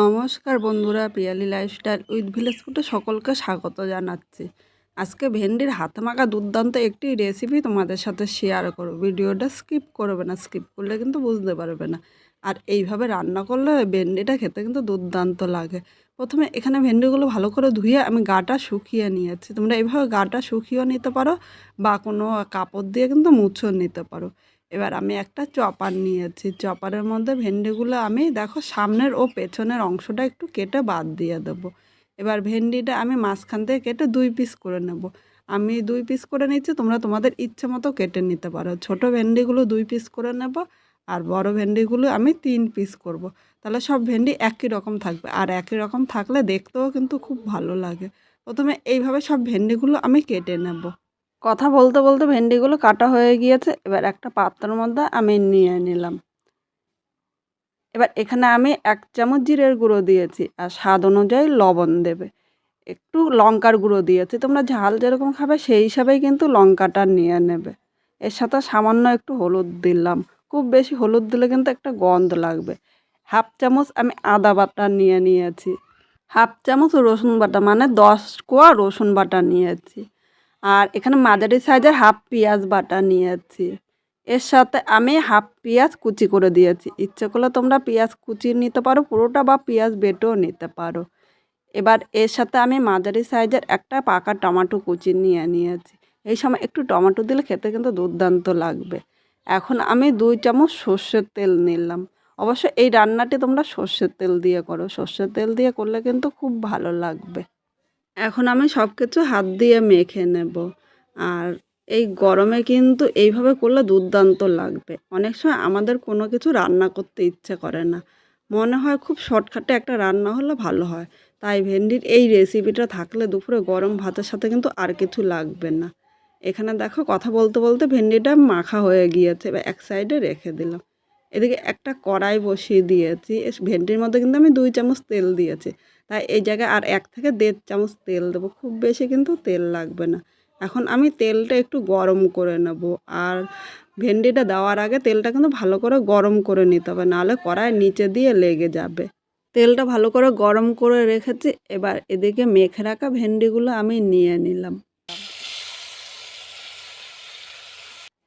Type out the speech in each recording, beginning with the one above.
নমস্কার বন্ধুরা, Piyali lifestyle with village ফুটে সকলকে স্বাগত জানাচ্ছি। আজকে ভেন্ডির হাতে মাখা দুর্দান্ত একটি রেসিপি তোমাদের সাথে শেয়ার করো ভিডিওটা স্কিপ করবে না স্কিপ করলে কিন্তু বুঝতে পারবে না। আর এইভাবে রান্না করলে ভেন্ডিটা খেতে কিন্তু দুর্দান্ত লাগে। প্রথমে এখানে ভেন্ডিগুলো ভালো করে ধুয়ে আমি গাটা শুকিয়ে নিয়েছি। তোমরা এইভাবে গাটা শুকিয়েও নিতে পারো বা কোনো কাপড় দিয়ে কিন্তু মুছেও নিতে পারো। এবার আমি একটা চপার নিয়েছি। চপারের মধ্যে ভেন্ডিগুলো আমি, দেখো, সামনের ও পেছনের অংশটা একটু কেটে বাদ দিয়ে দেবো। এবার ভেন্ডিটা আমি মাঝখান থেকে কেটে দুই পিস করে নেব। আমি দুই পিস করে নিচ্ছি তোমরা তোমাদের ইচ্ছে মতো কেটে নিতে পারো। ছোট ভেন্ডিগুলো দুই পিস করে নেব আর বড় ভেন্ডিগুলো আমি তিন পিস করব। তাহলে সব ভেন্ডি একই রকম থাকবে আর একই রকম থাকলে দেখতেও কিন্তু খুব ভালো লাগে। প্রথমে এইভাবে সব ভেন্ডিগুলো আমি কেটে নেব। কথা বলতে বলতে ভেন্ডিগুলো কাটা হয়ে গিয়েছে। এবার একটা পাত্রের মধ্যে আমি নিয়ে নিলাম। এবার এখানে আমি এক চামচ জিরের গুঁড়ো দিয়েছি আর স্বাদ অনুযায়ী লবণ দেবে। একটু লঙ্কার গুঁড়ো দিয়েছি। তোমরা ঝাল যেরকম খাবে সেই হিসাবেই কিন্তু লঙ্কাটা নিয়ে নেবে। এর সাথে সামান্য একটু হলুদ দিলাম। খুব বেশি হলুদ দিলে কিন্তু একটা গন্ধ লাগবে। হাফ চামচ আমি আদা বাটা নিয়ে নিয়েছি। হাফ চামচ রসুন বাটা মানে দশ কোয়া রসুন বাটা নিয়েছি। আর এখানে মাঝারি সাইজের হাফ পেঁয়াজ বাটা নিয়েছি। এর সাথে আমি হাফ পেঁয়াজ কুচি করে দিয়েছি। ইচ্ছে করলে তোমরা পেঁয়াজ কুচি নিতে পারো, পুরোটা বা পেঁয়াজ বেটেও নিতে পারো। এবার এর সাথে আমি মাঝারি সাইজের একটা পাকা টমাটো কুচি নিয়ে নিয়েছি। এই সময় একটু টমাটো দিলে খেতে কিন্তু দুর্দান্ত লাগবে। এখন আমি দুই চামচ সর্ষের তেল নিলাম। অবশ্য এই রান্নাটি তোমরা সর্ষের তেল দিয়ে করো। সর্ষের তেল দিয়ে করলে কিন্তু খুব ভালো লাগবে। এখন আমি সব কিছু হাত দিয়ে মেখে নেব। আর এই গরমে কিন্তু এইভাবে করলে দুর্দান্ত লাগবে। অনেক সময় আমাদের কোনো কিছু রান্না করতে ইচ্ছে করে না। মনে হয় খুব শর্টকাটে একটা রান্না হলে ভালো হয়। তাই ভেন্ডির এই রেসিপিটা থাকলে দুপুরে গরম ভাতের সাথে কিন্তু আর কিছু লাগবে না। এখানে দেখো কথা বলতে বলতে ভেন্ডিটা মাখা হয়ে গিয়েছে বা এক সাইডে রেখে দিলাম। এদিকে একটা কড়াই বসিয়ে দিয়েছি। ভেন্ডির মধ্যে কিন্তু আমি দুই চামচ তেল দিয়েছি। তাই এই জায়গায় আর এক থেকে দেড় চামচ তেল দেবো। খুব বেশি কিন্তু তেল লাগবে না। এখন আমি তেলটা একটু গরম করে নেব। আর ভেন্ডিটা দেওয়ার আগে তেলটা কিন্তু ভালো করে গরম করে নিতে হবে, নাহলে কড়াই নিচে দিয়ে লেগে যাবে। তেলটা ভালো করে গরম করে রেখেছি, এবার এদিকে মেখে রাখা ভেন্ডিগুলো আমি নিয়ে নিলাম।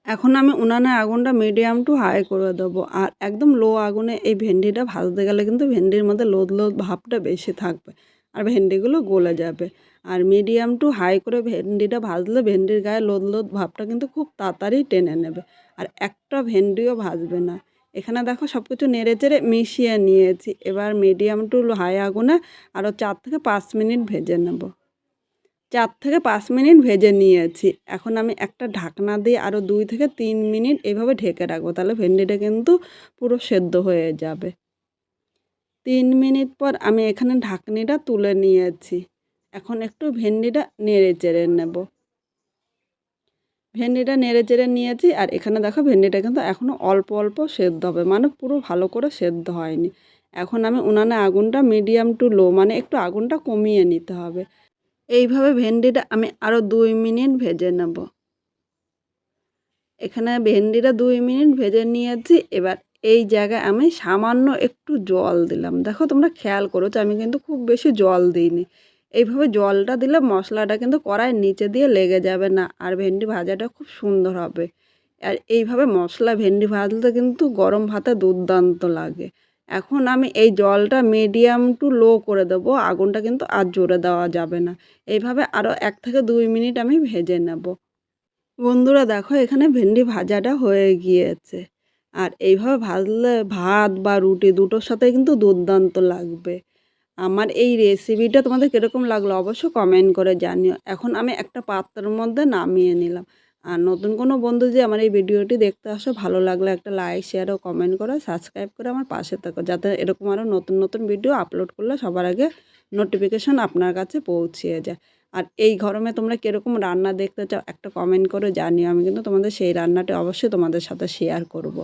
এখন আমি উনানের আগুনটা মিডিয়াম টু হাই করে দেবো। আর একদম লো আগুনে এই ভেন্ডিটা ভাজতে গেলে কিন্তু ভেন্ডির মধ্যে লোদ লোদ ভাবটা বেশি থাকবে আর ভেন্ডিগুলো গলে যাবে। আর মিডিয়াম টু হাই করে ভেন্ডিটা ভাজলে ভেন্ডির গায়ে লোদ লোদ ভাবটা কিন্তু খুব তাড়াতাড়ি টেনে নেবে। আর একটা ভেন্ডিও ভাজবে না। এখানে দেখো সব কিছু নেড়ে চেড়ে মিশিয়ে নিয়েছি। এবার মিডিয়াম টু হাই আগুনে আরও চার থেকে পাঁচ মিনিট ভেজে নেব। চার থেকে পাঁচ মিনিট ভেজে নিয়েছি। এখন আমি একটা ঢাকনা দিয়ে আরও দুই থেকে তিন মিনিট এভাবে ঢেকে রাখব, তাহলে ভেন্ডিটা কিন্তু পুরো সেদ্ধ হয়ে যাবে। তিন মিনিট পর আমি এখানে ঢাকনিটা তুলে নিয়েছি। এখন একটু ভেন্ডিটা নেড়ে চেড়ে নেব। ভেন্ডিটা নেড়ে চেড়ে নিয়েছি আর এখানে দেখো ভেন্ডিটা কিন্তু এখনও অল্প অল্প সেদ্ধ হবে মানে পুরো ভালো করে সেদ্ধ হয়নি। এখন আমি উনানে আগুনটা মিডিয়াম টু লো মানে একটু আগুনটা কমিয়ে নিতে হবে। এইভাবে ভেন্ডিটা আমি আরও দুই মিনিট ভেজে নেব। এখানে ভেন্ডিটা দুই মিনিট ভেজে নিয়েছি। এবার এই জায়গায় আমি সামান্য একটু জল দিলাম। দেখো তোমরা খেয়াল করেছ, আমি কিন্তু খুব বেশি জল দিইনি। এইভাবে জলটা দিলে মশলাটা কিন্তু কড়াইয়ের নিচে দিয়ে লেগে যাবে না আর ভেন্ডি ভাজাটা খুব সুন্দর হবে। আর এইভাবে মশলা ভেন্ডি ভাজলে কিন্তু গরম ভাতে দুর্দান্ত লাগে। এখন আমি এই জলটা মিডিয়াম টু লো করে দেবো, আগুনটা কিন্তু আর জোরে দেওয়া যাবে না। এইভাবে আরও এক থেকে দুই মিনিট আমি ভেজে নেব। বন্ধুরা দেখো, এখানে ভেন্ডি ভাজাটা হয়ে গিয়েছে। আর এইভাবে ভাজলে ভাত বা রুটি দুটোর সাথে কিন্তু দুর্দান্ত লাগবে। আমার এই রেসিপিটা তোমাদের কীরকম লাগল অবশ্য কমেন্ট করে জানিও। এখন আমি একটা পাত্রের মধ্যে নামিয়ে নিলাম। আর নতুন কোনো বন্ধু যে আমার এই ভিডিওটি দেখতে আসো, ভালো লাগলে একটা লাইক শেয়ার ও কমেন্ট করো সাবস্ক্রাইব করে আমার পাশে থাকো, যাতে এরকম আরও নতুন নতুন ভিডিও আপলোড করলে সবার আগে নোটিফিকেশন আপনার কাছে পৌঁছিয়ে যায় আর এই গরমে তোমরা কীরকম রান্না দেখতে চাও, একটা কমেন্ট করে জানিও, আমি কিন্তু তোমাদের সেই রান্নাটি অবশ্যই তোমাদের সাথে শেয়ার করব।